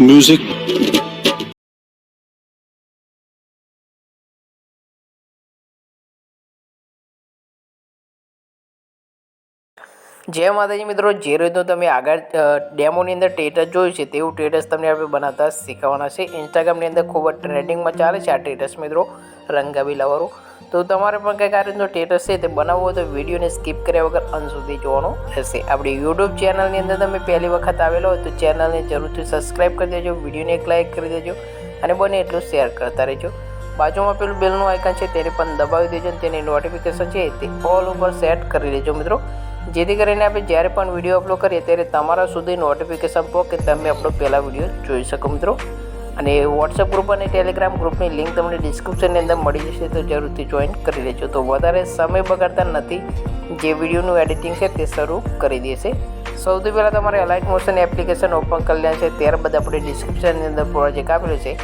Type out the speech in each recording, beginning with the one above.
music. જય માતાજી મિત્રો, જે રીતનું તમે આગળ ડેમોની અંદર ટેટસ જોયું છે, તેવું ટેટસ તમને આપણે બનાવતા શીખવાના છે. ઇન્સ્ટાગ્રામની અંદર ખૂબ જ ટ્રેન્ડિંગમાં ચાલે છે આ ટેટસ મિત્રો રંગાવી લાવવાનું તો તમારે પણ કંઈક આ રીતનું ટેટસ છે તે બનાવવો હોય તો વિડીયોને સ્કીપ કર્યા વગર અંત સુધી જોવાનું રહેશે. આપણી યુટ્યુબ ચેનલની અંદર તમે પહેલી વખત આવેલો હોય તો ચેનલને જરૂરથી સબસ્ક્રાઈબ કરી દેજો, વિડીયોને એક લાઇક કરી દેજો અને બને એટલું શેર કરતા રહેજો. બાજુમાં પેલું બેલનું આઇકન છે તેને પણ દબાવી દેજો અને તેની નોટિફિકેશન છે તે ઓલ ઉપર સેટ કરી દેજો મિત્રો. જેથી કરીને આપણે જ્યારે પણ વીડિયો અપલોડ કરીએ ત્યારે તમારા સુધી નોટિફિકેશન પહોંચે તમે આપણો પહેલાં વીડિયો જોઈ શકો મિત્રો. અને વોટ્સએપ ગ્રુપ અને ટેલિગ્રામ ગ્રુપની લિંક તમને ડિસ્ક્રિપ્શનની અંદર મળી જશે, તો જરૂરથી જોઈન કરી લેજો. તો વધારે સમય બગાડતા નથી, જે વિડીયોનું એડિટિંગ છે તે શરૂ કરી દેશે. સૌથી પહેલાં તમારે અલાઇટ મોશન એપ્લિકેશન ઓપન કરી લે છે. ત્યારબાદ આપણે ડિસ્ક્રિપ્શનની અંદર પ્રોજેક્ટ આપેલો છે.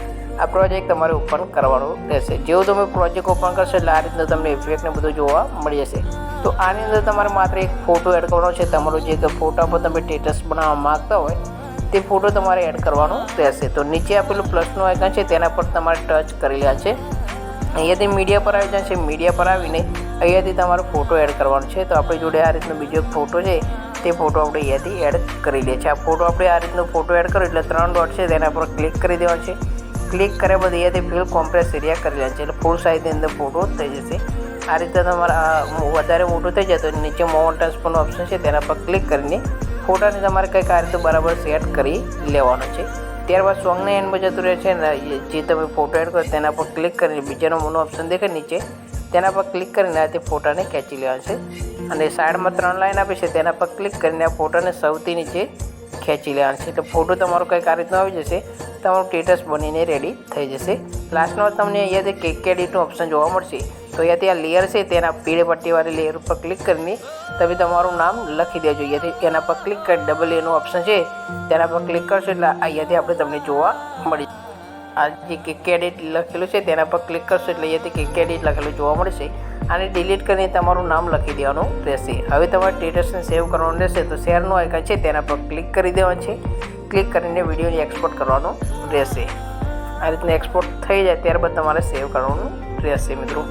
આ પ્રોજેક્ટ તમારે ઓપન કરવાનો રહેશે. જેવું તમે પ્રોજેક્ટ ઓપન કરશો એટલે આ રીતનું તમને ઇફેક્ટ ને બધું જોવા મળી જશે. તો આની અંદર તમારે માત્ર એક ફોટો એડ કરવાનો છે. તમારો જે ફોટા પર તમે સ્ટેટસ બનાવવા માગતા હોય તે ફોટો તમારે એડ કરવાનો રહેશે. તો નીચે આપેલું પ્લસનું આઇકન છે, તેના પર તમારે ટચ કરી લેવા છે. અહીંયાથી મીડિયા પર આવી જશે. મીડિયા પર આવીને અહીંયાથી તમારો ફોટો એડ કરવાનો છે. તો આપણી જોડે આ રીતનો બીજો ફોટો છે, તે ફોટો આપણે અહીંયાથી એડ કરી લઈએ છીએ. આ ફોટો આપણે આ રીતનો ફોટો એડ કરો એટલે ત્રણ ડોટ છે, તેના પર ક્લિક કરી દેવાનો છે. ક્લિક કર્યા બાદ અહીંયાથી ફિલ કોમ્પ્રેસ એરિયા કરી લેવાનું છે. એટલે ફૂલ સાઇઝની અંદર ફોટો થઈ જશે. આ રીતે તમારા વધારે મોટું થઈ જાય તો નીચે મોઉન્ટન્સ પણ ઓપ્શન છે, તેના પર ક્લિક કરીને ફોટાને તમારે કંઈક આ રીતે બરાબર સેટ કરી લેવાનો છે. ત્યારબાદ સોંગને એન્ડમાં જતું રહે છે ને જે તમે ફોટો એડ કરો તેના પર ક્લિક કરીને બીજાનો મોનો ઓપ્શન દેખાય નીચે, તેના પર ક્લિક કરીને આ તે ફોટાને ખેંચી લેવાનો છે. અને સાઈડમાં ત્રણ લાઈન આપે છે, તેના પર ક્લિક કરીને આ ફોટાને સૌથી નીચે ખેંચી લેવાનું છે. તો ફોટો તમારો કંઈક આ રીતનો આવી જશે, તમારું સ્ટેટસ બનીને રેડી થઈ જશે. લાસ્ટમાં તમને અહીંયા કેક એડિટનું ઓપ્શન જોવા મળશે. તો અહીંયાથી આ લેયર છે, તેના પીળે પટ્ટીવાળી લેયર ઉપર ક્લિક કરીને તમે તમારું નામ લખી દેજો. અહીંયાથી એના પર ક્લિક કરી ડબલ એનું ઓપ્શન છે, તેના પર ક્લિક કરશો એટલે અહીંયાથી આપણે તમને જોવા મળી આ જે કેકેડિટ લખેલું છે, તેના પર ક્લિક કરશો એટલે અહીંયાથી કેકેડિટ લખેલું જોવા મળશે. આને ડિલીટ કરીને તમારું નામ લખી દેવાનું રહેશે. હવે તમારે સ્ટેટસને સેવ કરવાનું રહેશે, તો શેરનું આઇકન છે, તેના પર ક્લિક કરી દેવાનું છે. ક્લિક કરીને વિડીયોને એક્સપોર્ટ કરવાનો રહેશે. આ રીતના એક્સપોર્ટ થઈ જાય, ત્યારબાદ તમારે સેવ કરવાનું રહેશે મિત્રો.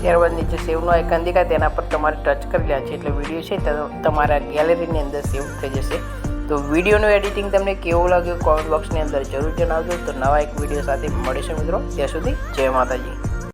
ત્યારબાદ નીચે સેવનો આઇકન દેખાય, તેના પર તમારે ટચ કરી લેવા છે. એટલે વીડિયો છે તમારા ગેલેરીની અંદર સેવ થઈ જશે. તો વિડીયોનું એડિટિંગ તમને કેવું લાગ્યું? કોમેન્ટ બોક્સની અંદર જરૂર જણાવજો. તો નવા એક વીડિયો સાથે મળીશું મિત્રો. ત્યાં સુધી જય માતાજી.